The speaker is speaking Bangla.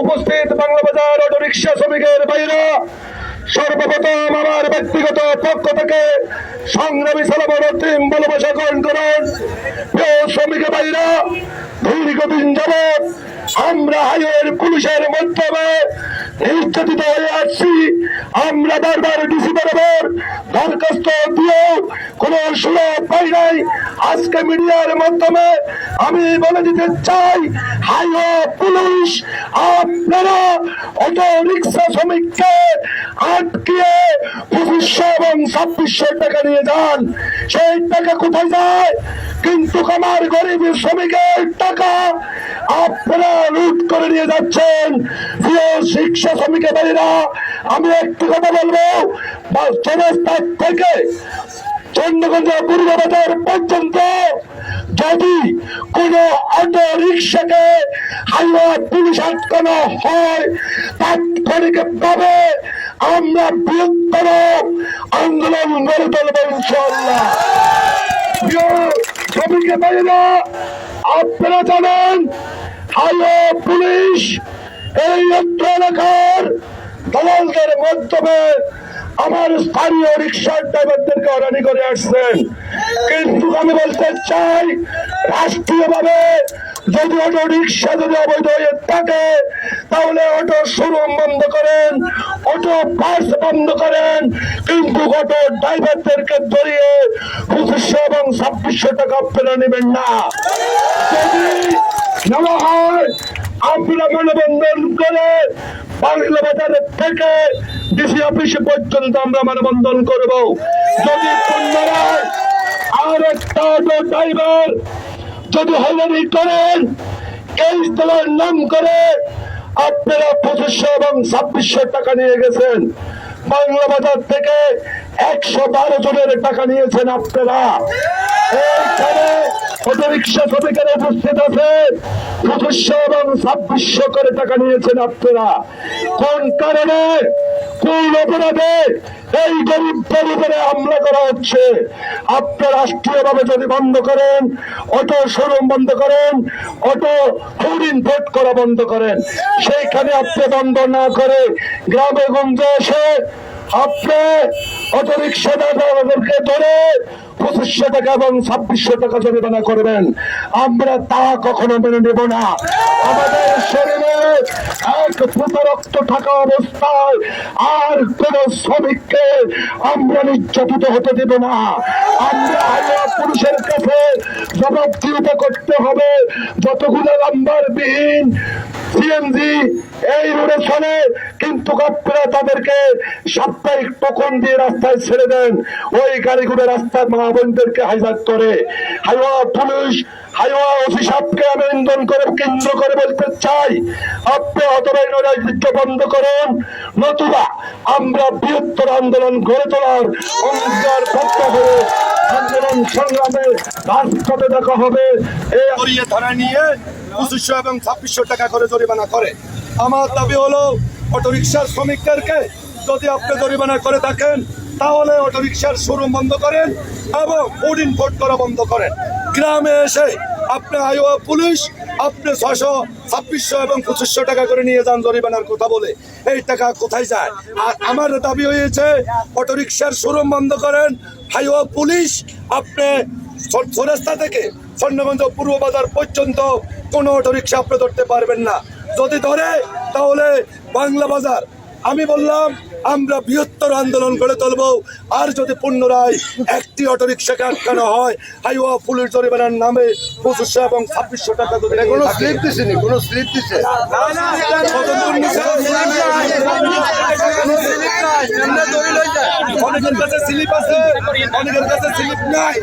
উপস্থিত বাংলা বাজার অটো রিক্সা শ্রমিকের বাইরা সর্বপ্রথম আমার ব্যক্তিগত পক্ষ থেকে সংগ্রামী সালাম ভালোবাসা গ্রহণ করেন শ্রমিক বাইরা দীর্ঘদিন যাবৎ আমরা হাইওয়ের পুলিশের মাধ্যমে নির্যাতিত হয়ে আসছি। আমরা বারবার ডিসি বরাবর দরখাস্ত দিয়েও কোনো সুযোগ পাই নাই। আজকে মিডিয়ার মাধ্যমে আমি বলে দিতে চাই, হাইওয়ে পুলিশ, আপনারা অটো রিক্সা শ্রমিককে আটকিয়ে পঁচিশশো এবং ছাব্বিশশো টাকা নিয়ে যান। সেই টাকা কোথায় যায়? কিন্তু আমার গরিব শ্রমিকের টাকা আপনারা লুট করে নিয়ে যাচ্ছেন। শিক্ষা শ্রমিকের বাড়িরা আমি একটি কথা বলব। চৌরাস্তার থেকে চন্দ্রগঞ্জ পূর্ব বাজার পর্যন্ত যদি কোন অটো রিক্সাকে হাইওয়ে পুলিশ আটকানো হয়, তাৎক্ষণিক ভাবে আমরা বৃহত্তর আন্দোলন গড়ে তুলব ইনশাল্লাহ শ্রমিকের বাইরা আপনারা জানেন, হাইওয়ে পুলিশ এই অত্র এলাকার দালালদের মাধ্যমে আমার স্থানীয় রিক্সার ড্রাইভারদেরকে হরানি করে আসছেন কিন্তু আমি বলতে চাই, রাষ্ট্রীয়ভাবে যদি অটো রিক্সা যদি অবৈধ হয়ে থাকে, তাহলে অটো শোরুম বন্ধ করেন, অটো পাস বন্ধ করেন, কিন্তু অটো ড্রাইভারদেরকে ধরিয়ে এবং ছাব্বিশশো টাকা আপনারা নেবেন না। যদি নেওয়া হয়। আমরা মানবন্ধন করে বাংলা বাজারের থেকে ডিসি অফিস পর্যন্ত আমরা মানবন্ধন করব। যদি আর একটা ড্রাইভার যদি হয়রানি করেন, এই দলের নাম করে আপনারা পঁচিশশো এবং ছাব্বিশশো টাকা নিয়ে গেছেন। বাংলা বাজার থেকে একশো বারো জনের টাকা নিয়েছেন আপনারা। এবং টাকা নিয়েছেন আপনারা। এই করা হচ্ছে। আপনার রাষ্ট্রীয়ভাবে যদি বন্ধ করেন, অটো শোরুম বন্ধ করেন, অটো ফুড ইম্পোর্ট করা বন্ধ করেন, সেইখানে আপনি বন্ধ না করে গ্রামে গঞ্জে এসে আপনি অটোরিক্সা ড্রাইভারদেরকে ধরে পঁচিশশো টাকা এবং ছাব্বিশশো টাকা জরিমানা করবেন। আমরা তা কখনো মেনে নেব না। আমাদের শরীরে এক ফুটা রক্ত থাকা অবস্থায় আর কোন শ্রমিককে আমরা নির্যাতিত হতে দেব না। আমরা হাইওয়ে পুলিশের কাছে জবাবদিহিতা করতে হবে। যতগুলো নাম্বার বিহীন সিএনজি এই রোডে চলে, কিন্তু আপনারা তাদেরকে সাপ্তাহিক টোকন দিয়ে রাস্তায় ছেড়ে দেন। ওই গাড়িগুলো রাস্তার মা বোনদেরকে হাইজাক করে। হাইওয়া পুলিশ, হাইওয়া অফিসারকে আমি ইন্ধন করে, কেন্দ্র করে বলতে চাই, আপনি অথবা এই বন্ধ করুন নতুবা আমরা বৃহত্তর আন্দোলন গড়ে তোলার অঙ্গীকার বদ্ধ হয়ে আন্দোলন সংগ্রামে রাজপথে দেখা হবে। এই নিয়ে পঁচিশশো এবং ছাব্বিশশো টাকা করে জরিমানা করে। আমার দাবি হলো অটোরিকশার শ্রমিকদেরকে যদি আপনি জরিমানা করে থাকেন, তাহলে অটোরিকশার শোরুম বন্ধ করেন এবং ফুড ইম্পোর্ট করা বন্ধ করেন। গ্রামে এসে আপনি হাইওয়ে পুলিশ, আপনি ছশো ছাব্বিশশো এবং পঁচিশশো টাকা করে নিয়ে যান জরিমানার কথা বলে। এই টাকা কোথায় যায়? আর আমার দাবি হয়েছে, অটোরিকশার শোরুম বন্ধ করেন হাইওয়া পুলিশ আপনি রাস্তা থেকে স্বর্ণগঞ্জ পূর্ব বাজার পর্যন্ত কোনো অটো রিক্সা আপনি ধরতে পারবেন না। যদি ধরে, তাহলে বাংলা বাজার আমি বললাম আমরা বৃহত্তর আন্দোলন করে তুলব আর যদি পুনরায় একটি অটো রিক্সাকে আটকানো হয় হাইওয়া পুলিশ জরিমানার নামে পঁচিশশো এবং ছাব্বিশশো টাকা যদি কোনো। স্লিপ দিছেনি কোনো স্লিপ দিছে অনেকের কাছে স্লিপ আছে অনেকের কাছে স্লিপ নাই